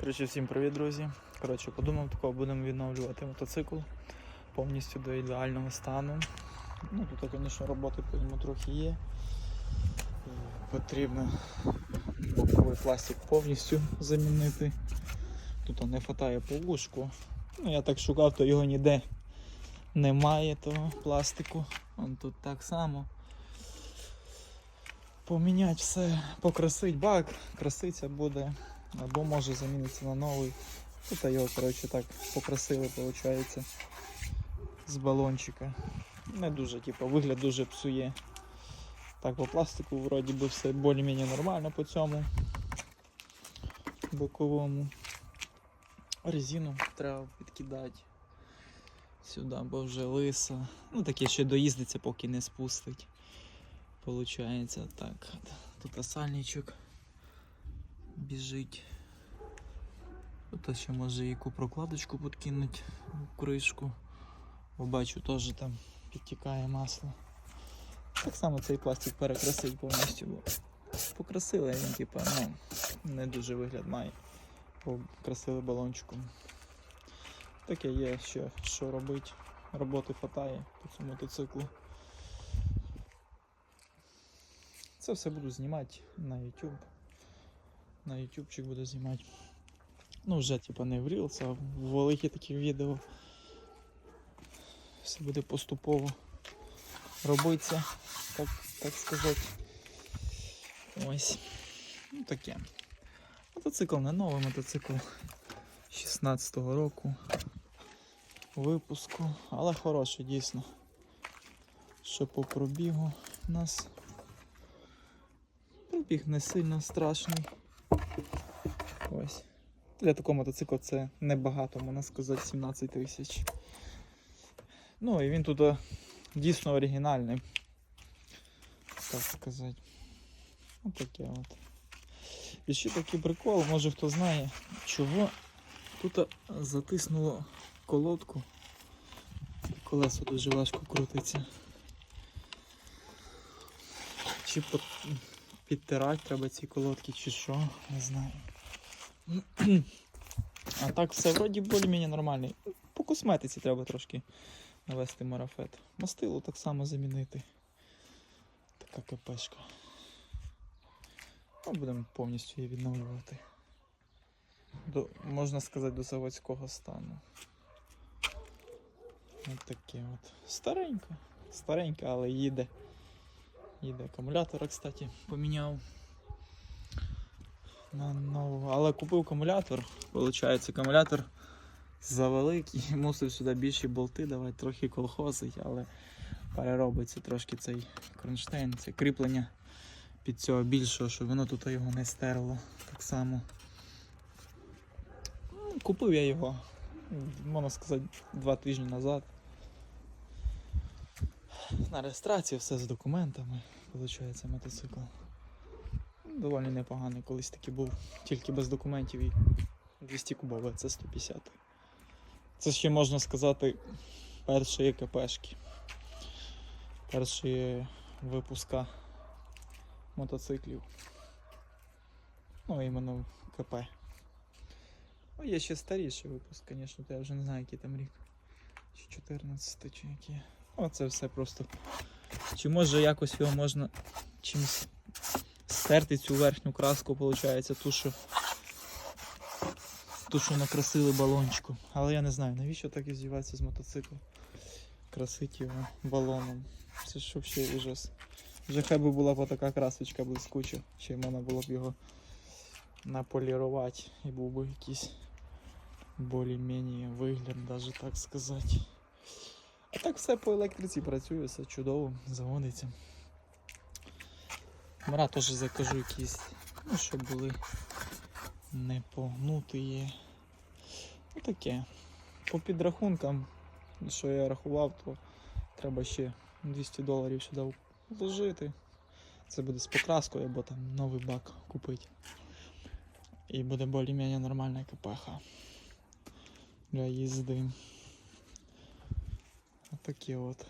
Коротше, всім привіт, друзі. Коротше, подумав, такого будемо відновлювати мотоцикл повністю до ідеального стану. Ну, тут, звісно, роботи по ньому трохи є. Потрібно боковий пластик повністю замінити. Тут не вистачає полушку. Ну, я так шукав, то його ніде немає того пластику. Вон тут так само. Поміняти все, покрасить бак, краситься буде. Або може заміниться на новий. Тут його, коротше, так покрасили, виходить, з балончика. Не дуже, типу, вигляд дуже псує. Так, по пластику вроді би все більш-менш нормально по цьому боковому. Резину треба підкидати сюди, бо вже лиса. Ну таке ще доїздиться, поки не спустить. Получається так. Тут сальничок біжить. Тут ще може яку прокладочку підкинути в кришку. Бо бачу, теж там підтікає масло. Так само цей пластик перекрасить повністю, бо покрасили він, типа, ну, не дуже вигляд має. Покрасили балончиком. Таке є ще що робити. Роботи хватає по цьому мотоциклу. Це все буду знімати на YouTube. На YouTubeчик буду знімати. Ну, вже типа не в Reels, а в великі такі відео. Все буде поступово робитися, так, так сказати. Ось. Ну таке. Мотоцикл не новий мотоцикл 16-го року випуску, але хороший дійсно. Що по пробігу у нас пробіг не сильно страшний. Ось. Для такого мотоцикла це небагато, можна сказати, 17 тисяч. Ну і він тут е, дійсно оригінальний. Так сказати. Ось таке от. І ще такий прикол, може хто знає, чого тут е, затиснуло колодку. Колесо дуже важко крутиться. Чи підтирати треба ці колодки, чи що, не знаю. А так все вроді більш-менш нормальний. По косметиці треба трошки навести марафет. Мастило так само замінити. Така капешка. Ну, будемо повністю її відновлювати. До, можна сказати, до заводського стану. Ось таке от. Старенька. Старенька, але їде. Їде акумулятор, кстати, поміняв на нового. Але купив акумулятор. Виходить, акумулятор завеликий, мусив сюди більші болти давати, трохи колхозить, але переробиться трошки цей кронштейн, це кріплення під цього більшого, щоб воно тут його не стерло. Так само. Ну, Купив я його, можна сказати, два тижні назад. На реєстрації все з документами, виходить, мотоцикл. Доволі непоганий, колись таки був, тільки без документів і 200 кубове, це 150. Це ще можна сказати перші КПшки. Перші випуска мотоциклів. Ну, іменно КП. Ну, є ще старіший випуск, звісно, я вже не знаю, який там рік. Чи 14 чи який. О, це все просто. Чи може якось його можна чимось стерти цю верхню краску, виходить, ту, що, ту, що накрасили балончиком. Але я не знаю, навіщо так іздіватися з мотоциклу. Красить його балоном. Це ж взагалі ужас. Вже хай би була б така красочка блискуча, й можна було б його наполірувати і був би якийсь більш-менш вигляд, навіть так сказати. Так все по електриці працює, все чудово, заводиться. Мара теж закажу якісь, ну, щоб були не погнуті. Ну таке. По підрахункам, що я рахував, то треба ще 200 доларів сюди вложити. Це буде з покраскою або там новий бак купити. І буде більш-менш нормальна КПХ для їзди. Отакі от.